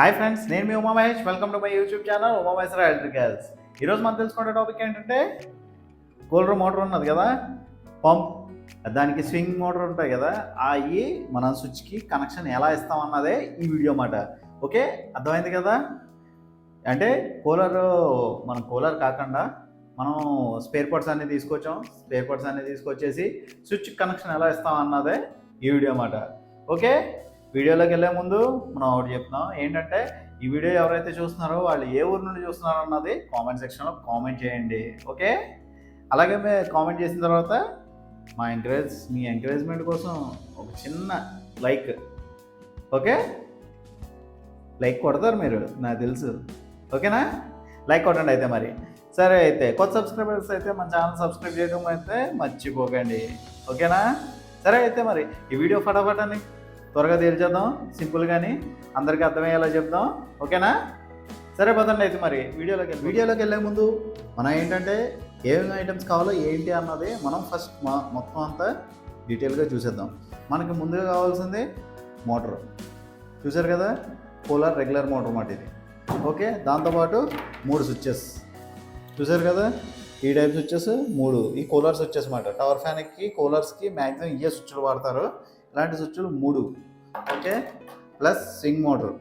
Hi friends నేను మీ Uma Mahesh. Welcome to my YouTube channel Uma Maheshwara electricals ఈరోజు మనం తెలుసుకునే టాపిక్ ఏంటంటే కూలర్ మోటార్ ఉన్నది కదా? పంప్. దానికి స్వింగ్ మోటార్ ఉంటాయి కదా? అవి మనం స్విచ్కి కనెక్షన్ ఎలా ఇస్తాం అన్నదే ఈ వీడియో మాట ఓకే? అర్థమైంది కదా? అంటే కూలర్ మనం కూలర్ కాకుండా మనం స్పేర్ పార్ట్స్ అన్ని తీసుకొచ్చాం. స్పేర్ పార్ట్స్ అన్ని తీసుకొచ్చేసి స్విచ్ కనెక్షన్ ఎలా ఇస్తాం అన్నదే ఈ వీడియో మాట ఓకే? వీడియోలోకి వెళ్ళే ముందు మనం ఒకటి చెప్తున్నాం. ఏంటంటే ఈ వీడియో ఎవరైతే చూస్తున్నారో వాళ్ళు ఏ ఊరు నుండి చూస్తున్నారో అన్నది కామెంట్ సెక్షన్లో కామెంట్ చేయండి. ఓకే? అలాగే మేము కామెంట్ చేసిన తర్వాత మా ఎంకరేజ్ మీ ఎంకరేజ్మెంట్ కోసం ఒక చిన్న లైక్ ఓకే? లైక్ కొడతారు మీరు నాకు తెలుసు. ఓకేనా? లైక్ కొట్టండి అయితే మరి. సరే అయితే కొత్త సబ్స్క్రైబర్స్ అయితే మన ఛానల్ సబ్స్క్రైబ్ చేయడం అయితే మర్చిపోకండి. ఓకేనా? సరే అయితే మరి ఈ వీడియో ఫటాఫట్ అని త్వరగా తేల్చేద్దాం సింపుల్ కానీ అందరికీ అర్థమయ్యేలా చెప్దాం. ఓకేనా? సరే పదండి అయితే మరి. వీడియోలోకి వీడియోలోకి వెళ్ళే ముందు మనం ఏంటంటే ఏమేమి ఐటమ్స్ కావాలో ఏంటి అన్నది మనం ఫస్ట్ మొత్తం అంతా డీటెయిల్గా చూసేద్దాం. మనకి ముందుగా కావాల్సింది మోటార్ చూసారు కదా? పోలార్ రెగ్యులర్ మోటార్ మాట ఇది. ఓకే? దాంతోపాటు మూడు స్విచ్చెస్ చూసారు కదా? ఈ టైప్ స్విచ్చెస్ మూడు. ఈ కూలర్ స్విచ్చెస్ మాట. టవర్ ఫ్యాన్కి కూలర్స్కి మ్యాక్సిమం ఇయే స్విచ్లు వాడతారు. ఇలాంటి స్విచ్లు మూడు. Okay? Plus swing motor.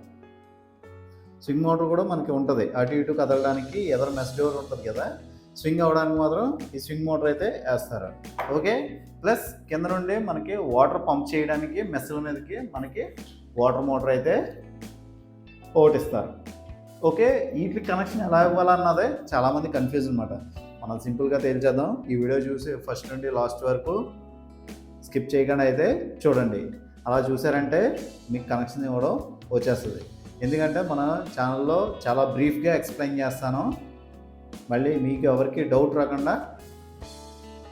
Swing motor కూడా మనకి ఉంటుంది. అటు ఇటు కదలడానికి ఎదరు మెస్ డోర్ ఉంటుంది కదా? స్వింగ్ అవ్వడానికి మాత్రం ఈ స్వింగ్ మోటార్ అయితే వేస్తారు. ఓకే? ప్లస్ కింద నుండి మనకి వాటర్ పంప్ చేయడానికి మెస్సుల మీదకి మనకి వాటర్ మోటార్ అయితే ఓటిస్తారు ఓకే? వీటికి కనెక్షన్ ఎలా ఇవ్వాలన్నదే చాలామంది కన్ఫ్యూజ్ అనమాట మనం సింపుల్గా తేల్చేద్దాం ఈ వీడియో చూసి ఫస్ట్ నుండి లాస్ట్ వరకు స్కిప్ చేయకుండా అయితే చూడండి. అలా చూసారంటే మీకు కనెక్షన్ ఇవ్వడం వచ్చేస్తుంది. ఎందుకంటే మన ఛానల్లో చాలా బ్రీఫ్గా ఎక్స్ప్లెయిన్ చేస్తాను. మళ్ళీ మీకు ఎవరికి డౌట్ రాకుండా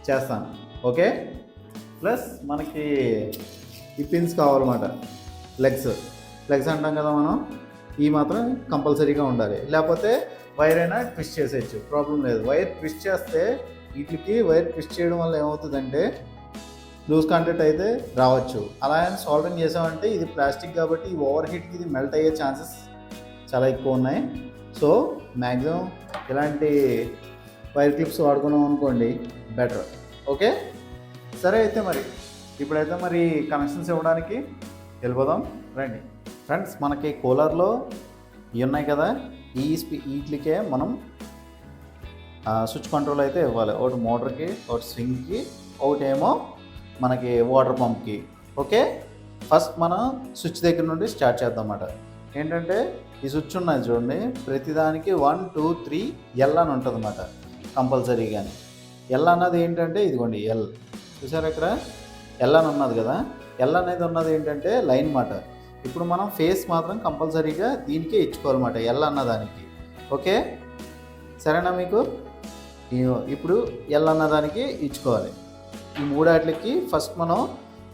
చేస్తాను. ఓకే? ప్లస్ మనకి ఈ పిన్స్ కావాలన్నమాట. లెగ్స్ లెగ్స్ అంటాం కదా మనం. ఈ మాత్రం కంపల్సరీగా ఉండాలి. లేకపోతే వైర్ అయినా ట్విస్ట్ చేసేయచ్చు. ప్రాబ్లం లేదు. వైర్ ట్విస్ట్ చేస్తే వీటికి వైర్ ట్విస్ట్ చేయడం వల్ల ఏమవుతుందంటే లూజ్ కాంటాక్ట్ అయితే రావచ్చు. అలా అని సాల్వింగ్ చేసామంటే ఇది ప్లాస్టిక్ కాబట్టి ఓవర్ హీట్కి ఇది మెల్ట్ అయ్యే ఛాన్సెస్ చాలా ఎక్కువ ఉన్నాయి. సో మ్యాక్సిమం ఇలాంటి వైర్ క్లిప్స్ వాడుకున్నాం అనుకోండి బెటర్ ఓకే సరే అయితే మరి ఇప్పుడైతే మరి కనెక్షన్స్ ఇవ్వడానికి వెళ్ళిపోదాం. రండి. ఫ్రెండ్స్ మనకి కూలర్లో ఇవి ఉన్నాయి కదా ఈ స్పీ వీటికే మనం స్విచ్ కంట్రోల్ అయితే ఇవ్వాలి. ఒకటి మోటార్కి ఒకటి స్వింగ్కి ఒకటి ఏమో మనకి వాటర్ పంప్కి ఓకే ఫస్ట్ మనం స్విచ్ దగ్గర నుండి స్టార్ట్ చేద్దాం అన్నమాట ఏంటంటే ఈ స్విచ్ ఉన్నది చూడండి ప్రతిదానికి వన్ టూ త్రీ ఎల్ అని ఉంటుంది అన్నమాట కంపల్సరీగాని ఎల్ అన్నది ఏంటంటే ఇదిగోండి ఎల్ చూసారా ఇక్కడ? ఎల్ అని ఉన్నది కదా? ఎల్ అనేది ఉన్నది ఏంటంటే లైన్ మాట ఇప్పుడు మనం ఫేస్ మాత్రం కంపల్సరీగా దీనికే ఇచ్చుకోవాలన్నమాట ఎల్ అన్నదానికి ఓకే సరేనా మీకు? ఇప్పుడు ఎల్ అన్నదానికి ఇచ్చుకోవాలి. ఈ మూడాట్లకి ఫస్ట్ మనం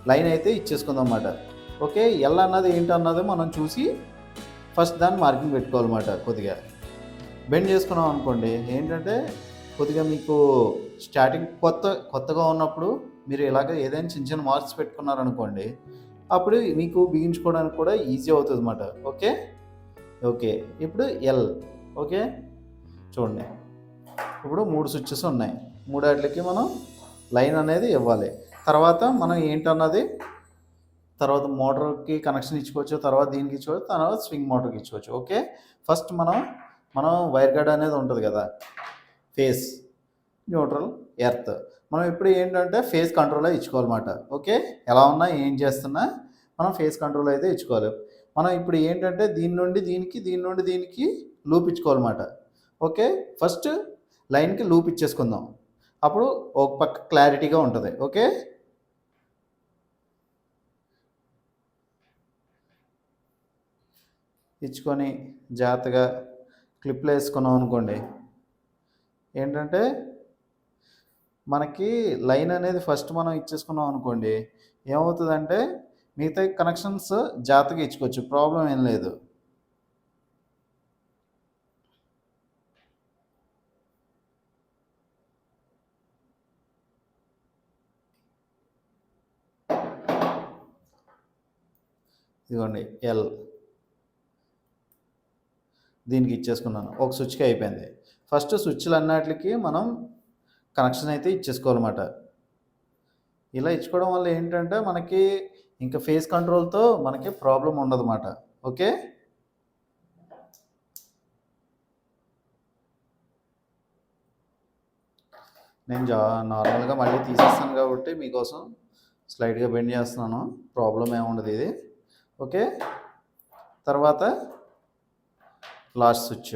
లైన్ అయితే ఇచ్చేసుకుందాం అన్నమాట ఓకే ఎల్ అన్నది ఏంటన్నది మనం చూసి ఫస్ట్ దాన్ని మార్కింగ్ పెట్టుకోవాలన్నమాట కొద్దిగా. బెండ్ చేసుకున్నాం అనుకోండి ఏంటంటే కొద్దిగా మీకు స్టార్టింగ్ కొత్త కొత్తగా ఉన్నప్పుడు మీరు ఇలాగ ఏదైనా చిన్న చిన్న మార్క్స్ పెట్టుకున్నారనుకోండి అప్పుడు మీకు బిగించుకోవడానికి కూడా ఈజీ అవుతుంది అన్నమాట ఓకే? ఓకే ఇప్పుడు ఎల్ ఓకే? చూడండి. ఇప్పుడు మూడు స్విచ్చెస్ ఉన్నాయి. మూడాట్లకి మనం లైన్ అనేది ఇవ్వాలి. తర్వాత మనం ఏంటన్నది? తర్వాత మోటార్కి కనెక్షన్ ఇచ్చుకోవచ్చు తర్వాత దీనికి ఇచ్చుకోవచ్చు తర్వాత స్వింగ్ మోటార్కి ఇచ్చుకోవచ్చు ఓకే? ఫస్ట్ మనం మనం వైర్ గార్డ్ అనేది ఉంటుంది కదా? ఫేస్ న్యూట్రల్ ఎర్త్ మనం ఇప్పుడు ఏంటంటే ఫేస్ కంట్రోల్ ఇచ్చుకోవాలన్నమాట. ఓకే? ఎలా ఉన్నా ఏం చేస్తున్నా మనం ఫేస్ కంట్రోల్ అయితే ఇచ్చుకోవాలి. మనం ఇప్పుడు ఏంటంటే దీని నుండి దీనికి దీని నుండి దీనికి లూప్ ఇచ్చుకోవాలన్నమాట. ఓకే? ఫస్ట్ లైన్కి లూప్ ఇచ్చేసుకుందాం. అప్పుడు ఒక పక్క క్లారిటీగా ఉంటుంది. ఓకే? ఇచ్చుకొని జాగ్రత్తగా క్లిప్లు వేసుకున్నాం అనుకోండి. ఏంటంటే మనకి లైన్ అనేది ఫస్ట్ మనం ఇచ్చేసుకున్నాం అనుకోండి ఏమవుతుందంటే మిగతా కనెక్షన్స్ జాగ్రత్తగా ఇచ్చుకోవచ్చు. ప్రాబ్లం ఏం లేదు. ఇదిగోండి ఎల్ దీనికి ఇచ్చేసుకున్నాను. ఒక స్విచ్కి అయిపోయింది. ఫస్ట్ స్విచ్లు అన్నిటికి మనం కనెక్షన్ అయితే ఇచ్చేసుకోవాలన్నమాట. ఇలా ఇచ్చుకోవడం వల్ల ఏంటంటే మనకి ఇంకా ఫేస్ కంట్రోల్తో మనకి ప్రాబ్లం ఉండదన్నమాట. ఓకే నేను జా నార్మల్గా మళ్ళీ తీసేస్తాను కాబట్టి మీకోసం స్లైడ్గా బెండ్ చేస్తున్నాను. ప్రాబ్లం ఏముండదు ఇది. ఓకే? తర్వాత లాస్ట్ స్విచ్.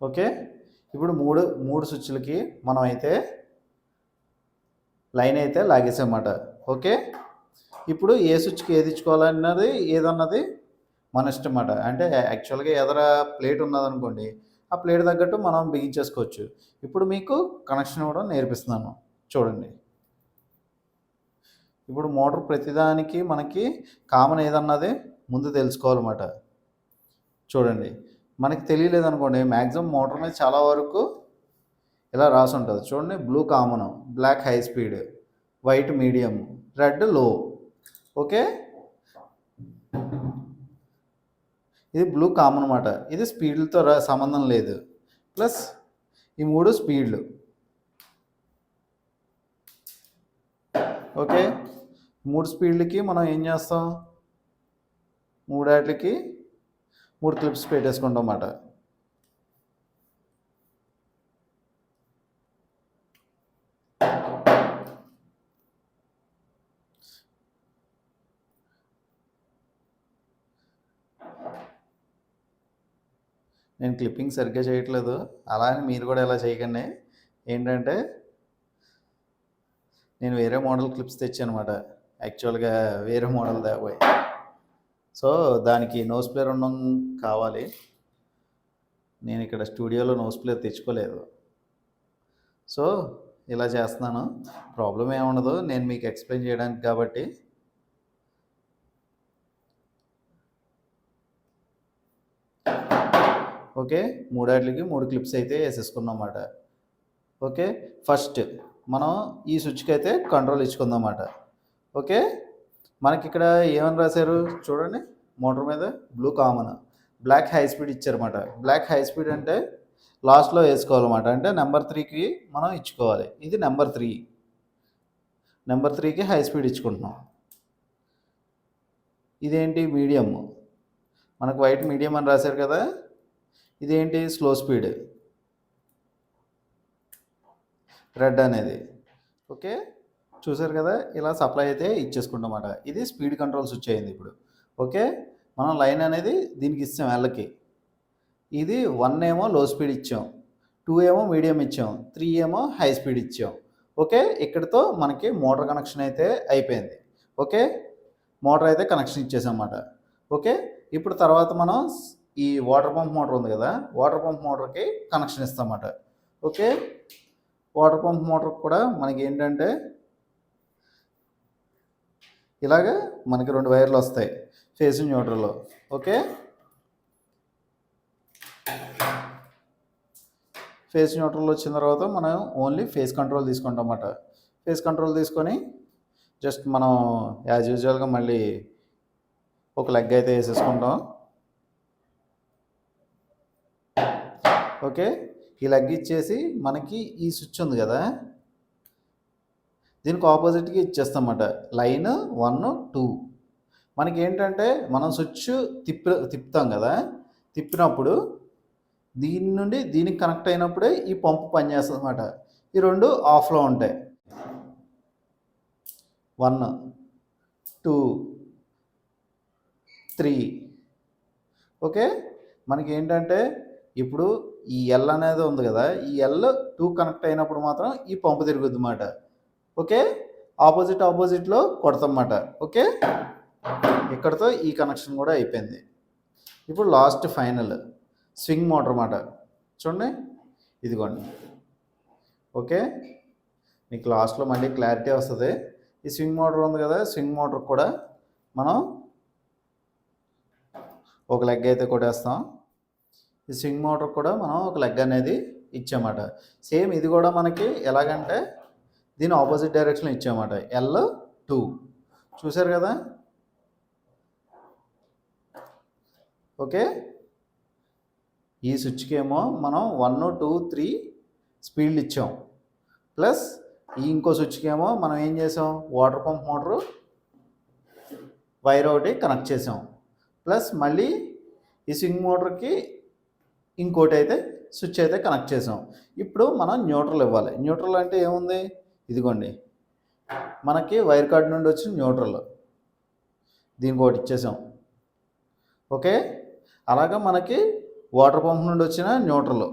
ఓకే? ఇప్పుడు మూడు మూడు స్విచ్లకి మనం అయితే లైన్ అయితే లాగేసామాట ఓకే? ఇప్పుడు ఏ స్విచ్కి ఏది ఇచ్చుకోవాలన్నది ఏదన్నది మన ఇష్టం అంటే యాక్చువల్గా ఎదర ప్లేట్ ఉన్నదనుకోండి ఆ ప్లేట్ తగ్గట్టు మనం బిగించేసుకోవచ్చు. ఇప్పుడు మీకు కనెక్షన్ ఇవ్వడం నేర్పిస్తున్నాను. చూడండి. ఇప్పుడు మోటార్ ప్రతిదానికి మనకి కామన్ ఏదన్నది ముందు తెలుసుకోవాలన్నమాట. చూడండి. మనకి తెలియలేదు అనుకోండి మ్యాక్సిమం మోటార్ మీద చాలా వరకు ఇలా రాసి ఉంటుంది. చూడండి blue common black high speed white medium రెడ్లో. Okay? ఇది బ్లూ కామన్ అనమాట ఇది స్పీడ్లతో సంబంధం లేదు. ప్లస్ ఈ మూడు స్పీడ్లు ఓకే మూడు స్పీడ్లకి మనం ఏం చేస్తాం? మూడాట్లకి మూడు క్లిప్స్ పెట్టేసుకుంటాం అన్నమాట. నేను క్లిప్పింగ్ సరిగ్గా చేయట్లేదు. అలా అని మీరు కూడా ఎలా చేయకండి. ఏంటంటే నేను వేరే మోడల్ క్లిప్స్ తెచ్చాను అనమాట యాక్చువల్గా వేరే మోడల్ తేపోయి సో దానికి నోస్ ప్లేయర్ ఉండడం కావాలి. నేను ఇక్కడ స్టూడియోలో నోస్ ప్లేయర్ తెచ్చుకోలేదు. సో ఇలా చేస్తున్నాను. ప్రాబ్లం ఏముండదు. నేను మీకు ఎక్స్ప్లెయిన్ చేయడానికి కాబట్టి ఓకే? మూడాట్లకి మూడు క్లిప్స్ అయితే వేసేసుకున్నాం అన్నమాట ఓకే? ఫస్ట్ మనం ఈ స్విచ్కి అయితే కంట్రోల్ ఇచ్చుకుందాం అన్నమాట ఓకే? మనకి ఇక్కడ ఏమని రాశారు చూడండి. మోటార్ మీద blue common. Black high speed ఇచ్చారన్నమాట. Black high speed అంటే లాస్ట్లో వేసుకోవాలన్నమాట. అంటే నెంబర్ త్రీకి మనం ఇచ్చుకోవాలి. ఇది నెంబర్ త్రీ. నెంబర్ త్రీకి హై స్పీడ్ ఇచ్చుకుంటున్నాం. ఇదేంటి మీడియం? మనకు వైట్ మీడియం అని రాశారు కదా? ఇదేంటి? స్లో స్పీడ్ రెడ్ అనేది. ఓకే చూసారు కదా? ఇలా సప్లై అయితే ఇచ్చేసుకుంటాం ఇది స్పీడ్ కంట్రోల్ స్విచ్ అయింది ఇప్పుడు. ఓకే మనం లైన్ అనేది దీనికి ఇస్తాం వెళ్ళకి ఇది వన్ ఏమో లో స్పీడ్ ఇచ్చాం. టూ ఏమో మీడియం ఇచ్చాం. త్రీ ఏమో హై స్పీడ్ ఇచ్చాం. ఓకే ఇక్కడితో మనకి మోటార్ కనెక్షన్ అయితే అయిపోయింది. ఓకే మోటార్ అయితే కనెక్షన్ ఇచ్చేసాం అన్నమాట ఓకే ఇప్పుడు తర్వాత మనం ఈ వాటర్ పంప్ మోటార్ ఉంది కదా వాటర్ పంప్ మోటార్కి కనెక్షన్ ఇస్తామన్నమాట. ఓకే? వాటర్ పంప్ మోటార్ కూడా మనకి ఏంటంటే ఇలాగ మనకి రెండు వైర్లు వస్తాయి ఫేసింగ్ న్యూట్రల్లో. ఓకే? ఫేస్ న్యూట్రల్ వచ్చిన తర్వాత మనం ఓన్లీ ఫేస్ కంట్రోల్ తీసుకుంటాం అన్నమాట ఫేస్ కంట్రోల్ తీసుకొని జస్ట్ మనం యాజ్ యూజువల్గా మళ్ళీ ఒక లెగ్ అయితే వేసేసుకుంటాం. ఓకే? ఈ లెగ్ ఇచ్చేసి మనకి ఈ స్విచ్ ఉంది కదా? దీనికి ఆపోజిట్గా ఇచ్చేస్తామన్నమాట. Line one two. మనకి ఏంటంటే మనం స్విచ్ తిప్పి తిప్పుతాం కదా? తిప్పినప్పుడు దీని నుండి దీనికి కనెక్ట్ అయినప్పుడే ఈ పంపు పనిచేస్తుంది అనమాట ఈ రెండు ఆఫ్లో ఉంటాయి. One two three. ఓకే? మనకి ఏంటంటే ఇప్పుడు ఈ ఎల్ అనేది ఉంది కదా ఈ ఎల్ టూ కనెక్ట్ అయినప్పుడు మాత్రం ఈ పంపు తిరుగుద్ది అన్నమాట. ఓకే? ఆపోజిట్ ఆపోజిట్లో కొడతామన్నమాట ఓకే? ఇక్కడతో ఈ కనెక్షన్ కూడా అయిపోయింది. ఇప్పుడు లాస్ట్ ఫైనల్ స్వింగ్ మోటార్ అన్నమాట. చూడండి. ఇదిగోండి. ఓకే? మీకు లాస్ట్లో మళ్ళీ క్లారిటీ వస్తుంది. ఈ స్వింగ్ మోటార్ ఉంది కదా స్వింగ్ మోటార్ కూడా మనం ఒక లెగ్ అయితే కొట్టేస్తాం. ఈ స్వింగ్ మోటార్ కూడా మనం ఒక లెగ్ అనేది ఇచ్చామాట సేమ్ ఇది కూడా మనకి ఎలాగంటే దీని ఆపోజిట్ డైరెక్షన్లో ఇచ్చామాట ఎల్ టూ చూసారు కదా? ఓకే? ఈ స్విచ్కి ఏమో మనం వన్ టూ త్రీ స్పీడ్లు ఇచ్చాం. ప్లస్ ఈ ఇంకో స్విచ్కి ఏమో మనం ఏం చేసాం? వాటర్ పంప్ మోటరు వైర్ ఒకటి కనెక్ట్ చేసాం. ప్లస్ మళ్ళీ ఈ స్వింగ్ మోటార్కి ఇంకోటి అయితే స్విచ్ అయితే కనెక్ట్ చేసాం. ఇప్పుడు మనం న్యూట్రల్ ఇవ్వాలి. న్యూట్రల్ అంటే ఏముంది? ఇదిగోండి. మనకి వైర్ కార్డ్ నుండి వచ్చిన న్యూట్రల్ దీనికి ఒకటి ఇచ్చేసాం. ఓకే? అలాగా మనకి వాటర్ పంప్ నుండి వచ్చిన న్యూట్రల్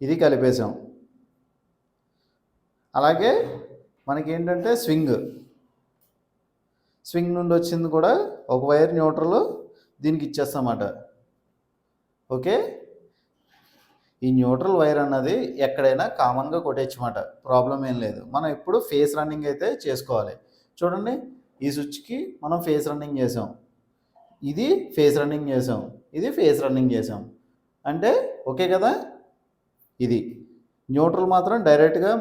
ఇది కలిపేసాం. అలాగే మనకి ఏంటంటే స్వింగ్ స్వింగ్ నుండి వచ్చింది కూడా ఒక వైర్ న్యూట్రల్ దీనికి ఇచ్చేస్తామాట. ఓకే? ఈ న్యూట్రల్ వైర్ అన్నది ఎక్కడైనా కామన్గా కొట్టేచ్చమాట ప్రాబ్లం ఏం లేదు. మనం ఇప్పుడు ఫేస్ రన్నింగ్ అయితే చేసుకోవాలి. చూడండి ఈ స్విచ్కి మనం ఫేస్ రన్నింగ్ చేసాం. ఇది ఫేస్ రన్నింగ్ చేసాం. ఇది ఫేస్ రన్నింగ్ చేసాం. అంటే ఓకే కదా? ఇది. న్యూట్రల్ మాత్రం డైరెక్ట్గా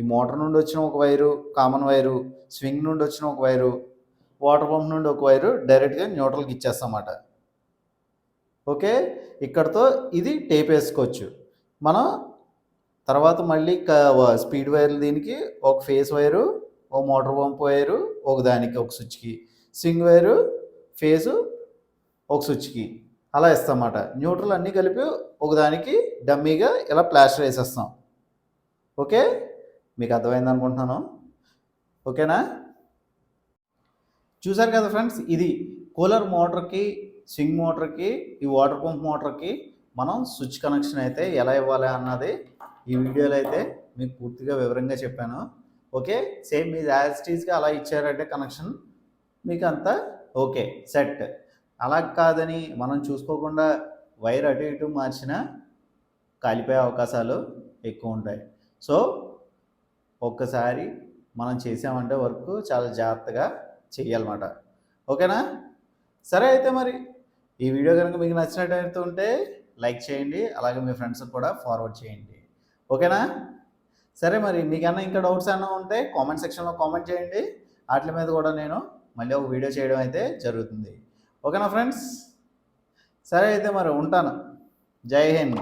ఈ మోటార్ నుండి వచ్చిన ఒక వైరు కామన్ వైరు స్వింగ్ నుండి వచ్చిన ఒక వైరు వాటర్ పంప్ నుండి ఒక వైరు డైరెక్ట్గా న్యూట్రల్కి ఇచ్చేస్తామన్నమాట ఓకే? ఇక్కడతో ఇది టేప్ వేసుకోవచ్చు. మనం తర్వాత మళ్ళీ స్పీడ్ వైర్ దీనికి ఒక ఫేస్ వైరు ఒక మోటార్ పంప్ వైరు ఒక దానికి ఒక స్విచ్కి. సింగ్ వైరు ఫేసు ఒక స్విచ్కి. అలా ఇస్తామన్నమాట న్యూట్రల్ అన్నీ కలిపి ఒకదానికి డమ్మీగా ఇలా ప్లాస్టర్ వేసేస్తాం. ఓకే? మీకు అర్థమైంది అనుకుంటున్నాను. ఓకేనా? చూసారు కదా ఫ్రెండ్స్ ఇది కూలర్ మోటార్కి స్వింగ్ మోటార్కి ఈ వాటర్ పంప్ మోటార్కి మనం స్విచ్ కనెక్షన్ అయితే ఎలా ఇవ్వాలి అన్నది ఈ వీడియోలో అయితే మీకు పూర్తిగా వివరంగా చెప్పాను. ఓకే? సేమ్ మీ యాజ్ అలా ఇచ్చారంటే కనెక్షన్ మీకు అంతా ఓకే సెట్. అలా కాదని మనం చూసుకోకుండా వైర్ అటు ఇటు మార్చినా కాలిపోయే అవకాశాలు ఎక్కువ ఉంటాయి. సో ఒక్కసారి మనం చేసామంటే వర్క్ చాలా జాగ్రత్తగా చేయాలన్నమాట ఓకేనా? సరే అయితే మరి. ఈ వీడియో కనుక మీకు నచ్చినట్టు ఉంటే లైక్ చేయండి అలాగే మీ ఫ్రెండ్స్ కూడా ఫార్వర్డ్ చేయండి. ఓకేనా? సరే మరి మీకన్నా ఇంకా డౌట్స్ ఏమైనా ఉంటే కామెంట్ సెక్షన్లో కామెంట్ చేయండి. వాటి మీద కూడా నేను మళ్ళీ ఒక వీడియో చేయడం అయితే జరుగుతుంది. ఓకేనా ఫ్రెండ్స్? సరే అయితే మరి ఉంటాను. జై హింద్.